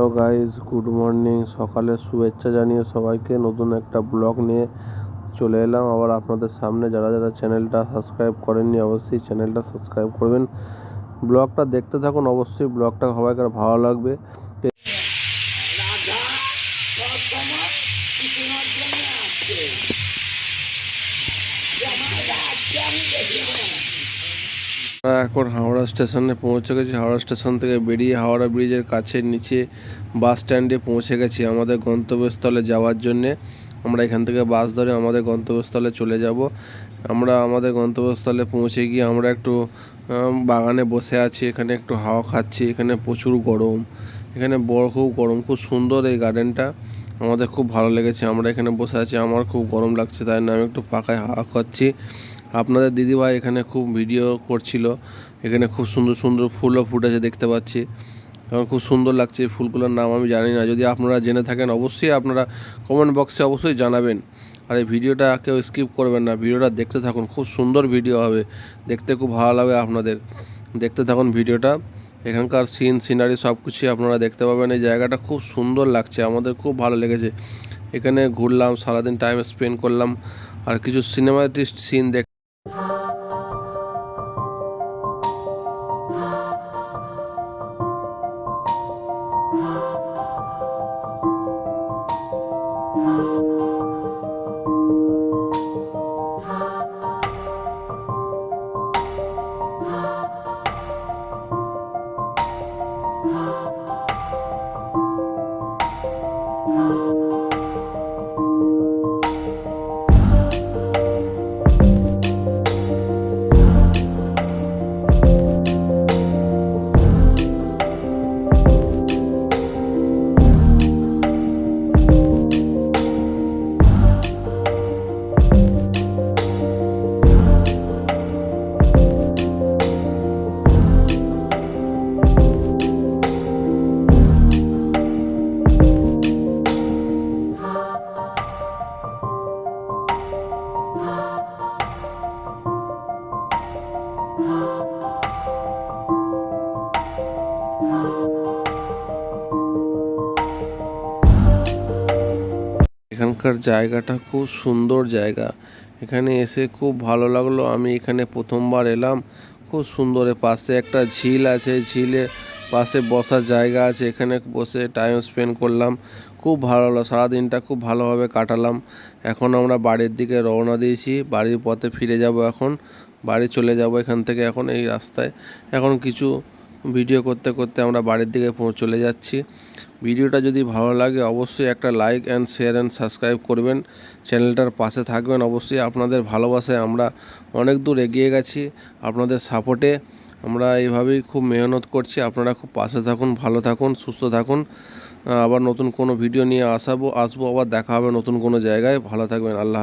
Hello guys good morning. সকালের শুভেচ্ছা জানিয়ে সবাইকে নতুন একটা ব্লগ নিয়ে চলে এলাম। আবার আপনাদের সামনে যারা যারা চ্যানেলটা সাবস্ক্রাইব করেননি, অবশ্যই চ্যানেলটা সাবস্ক্রাইব করবেন। ব্লগটা দেখতে থাকুন, অবশ্যই ব্লগটা সবাইকার ভালো লাগবে। এখন হাওড়া স্টেশনে পৌঁছে গেছি। হাওড়া স্টেশন থেকে বেরিয়ে হাওড়া ব্রিজের কাছে নিচে বাস স্ট্যান্ডে পৌঁছে গেছি আমাদের গন্তব্যস্থলে যাওয়ার জন্যে। আমরা এখান থেকে বাস ধরে আমাদের গন্তব্যস্থলে চলে যাব। আমরা আমাদের গন্তব্যস্থলে পৌঁছে গিয়ে আমরা একটু বাগানে বসে আছি। এখানে একটু হাওয়া খাচ্ছি। এখানে প্রচুর গরম। এখানে বড় খুব গরম। খুব সুন্দর এই গার্ডেনটা। আমাদের খুব ভালো লেগেছে। আমরা এখানে বসে আছি। আমার খুব গরম লাগছে, তাই না আমি একটু পাখায় হাওয়া খাচ্ছি। আপনাদের দিদিভাই এখানে খুব ভিডিও করছিল, এখানে খুব সুন্দর সুন্দর ফুলও ফুটেছে দেখতে পাচ্ছি। এবং খুব সুন্দর লাগছে এই ফুলগুলোর নাম আমি জানি না, যদি আপনারা জেনে থাকেন অবশ্যই আপনারা কমেন্ট বক্সে অবশ্যই জানাবেন। আর এই ভিডিওটা কেউ স্কিপ করবেন না, ভিডিওটা দেখতে থাকুন, খুব সুন্দর ভিডিও হবে, দেখতে খুব ভালো লাগবে আপনাদের। দেখতে থাকুন ভিডিওটা, এখানকার সিন সিনারি সব কিছুই আপনারা দেখতে পাবেন, এই জায়গাটা খুব সুন্দর লাগছে, আমাদের খুব ভালো লেগেছে। এখানে ঘুরলাম, সারাদিন টাইম স্পেন্ড করলাম, আর কিছু সিনেমাটিস্ট সিন দেখ Oh. এখানকার জায়গাটা খুব সুন্দর জায়গা। এখানে এসে খুব ভালো লাগল। আমি এখানে প্রথমবার এলাম। খুব সুন্দর পাশে একটা ঝিল আছে। ঝিলে পাশে বসার জায়গা আছে। এখানে বসে টাইম স্পেন্ড করলাম। খুব ভালো লাগল। সারাদিনটা খুব ভালোভাবে কাটালাম। এখন আমরা বাড়ির দিকে রওনা দিয়েছি। বাড়ির পথে ফিরে যাব এখন। বাড়ি চলে যাব এখান থেকে এখন এই রাস্তায়। এখন কিছু ভিডিও করতে করতে আমরা বাড়ির দিকে চলে যাচ্ছি। ভিডিওটা যদি ভালো লাগে অবশ্যই একটা like and share and subscribe করবেন। চ্যানেলটার পাশে থাকবেন। অবশ্যই আপনাদের ভালোবাসায় আমরা অনেক দূর এগিয়ে গেছি। আপনাদের সাপোর্টে আমরা এইভাবেই খুব মেহনত করছি। আপনারা খুব পাশে থাকুন, ভালো থাকুন, সুস্থ থাকুন। আবার নতুন কোনো ভিডিও নিয়ে আসাবো, আসব, আবার দেখা হবে নতুন কোনো জায়গায়। ভালো থাকবেন। আল্লাহ